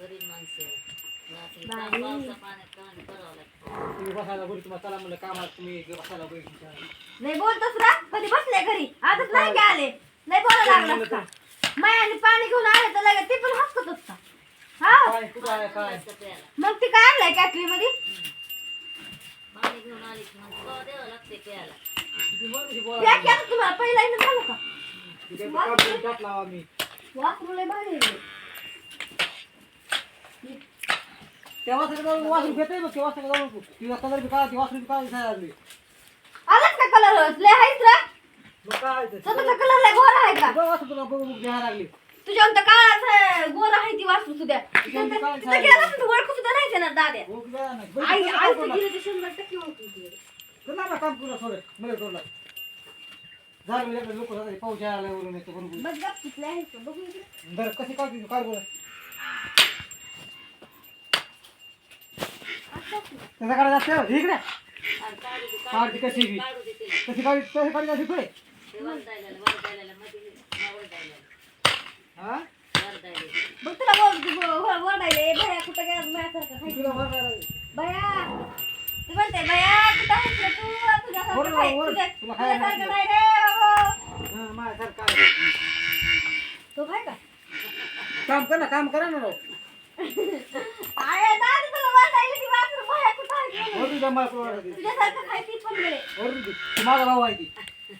गरीब माणसं रात्री बाई. पावसा पाण्यात काम करावं लागतं. तुम्ही बसायला बरी तुम्हाला चला म्हणलं कामात तुम्ही बसायला बरी नाही बोलतोस ना कधी बसले घरी? आजच नाही का आले? नाही बोलायला लागला का? मायाने पाणी घेऊन आले तर लगेच ते पण हसत असता हा? काय कुठं आहे काय? मग ती काय आणलंय कॅटरी मध्ये पाणी घेऊन आली की मग कवा द्यावं लागते प्यायला. तुम्ही बरं कशी या बोला की आता तुम्हाला पहिला झालं का? तिथे काम करून टाकला आम्ही. वासरू लय भारी आहे. तेव्हा सगळं वासरू घेतोय बघ तेव्हा सगळं जाऊन तिला कलर बी काय ती वासरू बी काय दिसायला लागली. आलाच का कलर लय आहेच रा. मग काय ते? स्वतःचा कलर लय गोरा आहे का? वासरू तुला बघू बघू घ्यायला लागली. तुझ्या तर काळा गोरा आहे ती वासरू सुद्धा तुझ्या गेला तर ओळखू सुद्धा नाही ना दाद्या. नाही? बघ, आई तुला आई काम करू गेली तर शंभर टक्के ओळखू ती. कर ना काम करू सोड मला करू लाग. झालं म्हणजे लोक पाऊस यायला लागला वरून येतो बरोबर बस गप तिथले आहे का बघू इकडे बरं कशी काय तुझी काय बोला असं असं. त्याचा काढा जास्त इकडे आणि काढू दे, काढ ती कशी बी. कशी काढी कशी काढी जाते पुढे हा, हा बघ तुला वरडायले भया कुठं गेला लागली. भया तू म्हणते भया कुठं तू तुझ्यासारखं तुझ्यासारखं. नाही रे बाबा. हा, माझ्यासारखं आहे. तो खाय का काम कर ना काम करा ना राव. अरे दादा तुला वाटायला की वासरू भया कुठं आहे म्हणून. वरून जा मला करू वाटत. तुझ्यासारखं खाय ती पण. ती माझा भाऊ आहे ती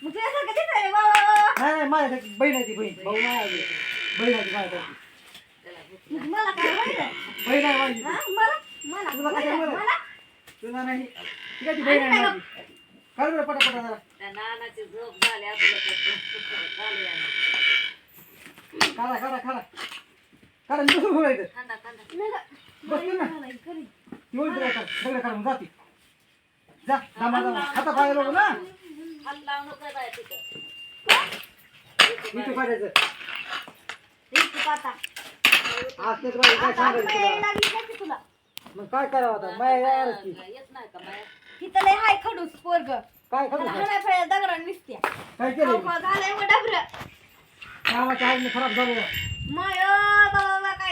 मग तुझ्यासारखं नाही नाही माझ्यासाठी बहीण आहे ती बहीण भाऊ नाही आहे. बहीण आहे ती माझ्यासाठी मग मला काय वाटलं बहीण आहे माझी हा? मला मला तुला काय मला बरं? मला? तुला नाही ती काय ती बहीण आहे माझी काढ बरं पटापटा जरा त्या नानाची झोप झाली आपलं तर चालू आहे काढा काढा काढा काढा मी कसं बोलायचं नाही कर ना. मला नाही करी. ती ओळख करा सगळं करा मग जाती जा लोक ना. इथे. आज ते तुला काय सांगायचं तुला? मग काय करावं आता? माया यायलाच की. तिथं लय हाय खडूस पोरग. काय करू हाणा फेळ दगडान निसत्या. काय केलं? झालंय मग डबर. कामाच्या आईने खराब झालं मय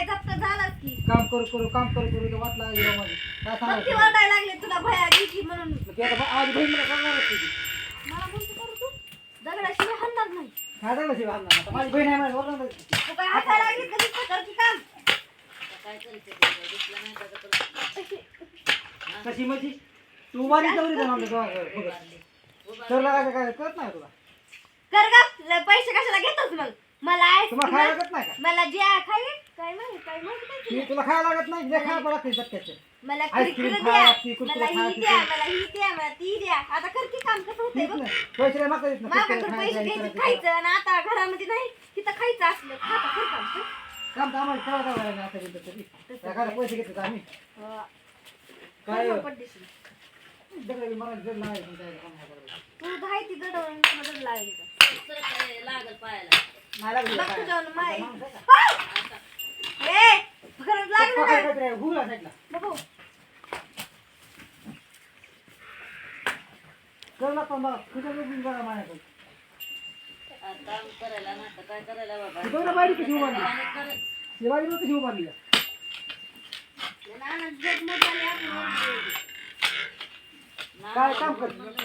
काय झालाच की? काम करू करू काम करू करू इथं वाट लागली राव माझी. काय मग ती सांगायचं? ओरडायला लागले तुला भया घ्यायची म्हणून. मग ती आता बा- आज बहीण मला करणारच होती. मला म्हणतो करू तू. दगडाशिवाय हलणार नाही. काय झालं शिवाय आणणार आता माझी बहीण आहे माझी. तू काय हसायला लागली की करते? कशी म्हणजे तू माझी चौरी जाणार आमच्या गावाकडे. तर लागायचं काय? कळत नाही तुला. कर गा ल- पैसे कशाला घेतोस मग? मला तुम्हाला खायला आईस्क्रीम लागत नाही का? मला जे खाय काय माहिती काय माहिती काय ती तुला? खायला लागत नाही जे खायला लागते मला आईस्क्रीम कुरकुरे खायला द्या कुरकुरे मला खायला ही द्या लागते. मला ही द्या मला ती द्या आता कर की काम कसं होतंय बघ नाही पैसे नाही मागता येत ना माझ्याकडे कुरकुरे पैसे खायचं, घ्यायचे करायचं. खायचं आणि आता घरामध्ये नाही तिथं खायचं असलं खाता कर काम कर. काम तर आम्हाला करावं लागलं नाही आता इथं तरी पैसे आम्ही हा. काय मला जड लावायचं काम नाही करायचं. तू घाय ती मदत का काय लागल पायाला नाही लागलं बघ काय? तुझ्यावर माय माणूस आहे का? हा! ए खरंच लागलं करते? साईडला. बघू काम करायला नाही तर काय करायला बाबा ना. आणि कर- शिवाजी बघ कशी उभारली आहे. नाना जग मोठाले आपण ना- काय काम कर म्हणून-